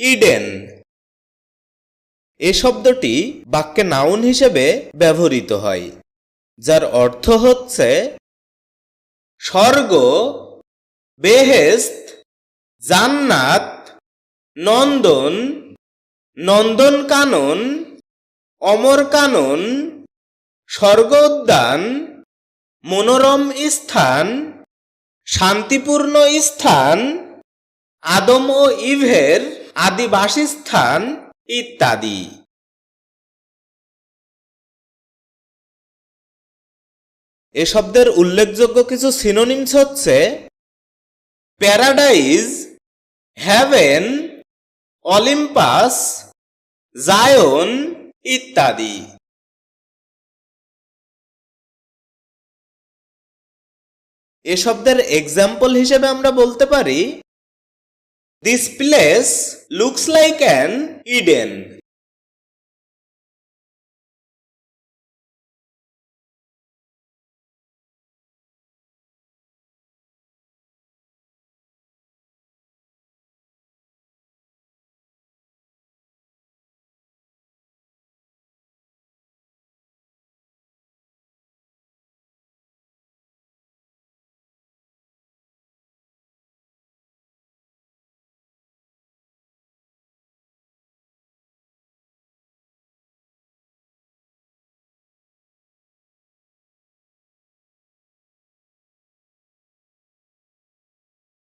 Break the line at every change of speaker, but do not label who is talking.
Eden. এ শব্দটি বাক্যে noun হিসেবে ব্যবহৃত হয়, যার অর্থ হচ্ছে, স্বর্গ বেহেস্ত জান্নাত, নন্দন নন্দন কানন, অমর কানন, স্বর্গ উদ্যান, মনোরম স্থান, শান্তিপূর্ণ স্থান, আদম ও ইভের আদিবাসী-স্থান ইত্যাদি। এ শব্দের উল্লেখযোগ্য কিছু সিনোনিমস হচ্ছে প্যারাডাইজ হ্যাভেন অলিম্পাস জায়ন ইত্যাদি। এ শব্দের এক্সাম্পল হিসেবে আমরা বলতে পারি This place looks like an Eden.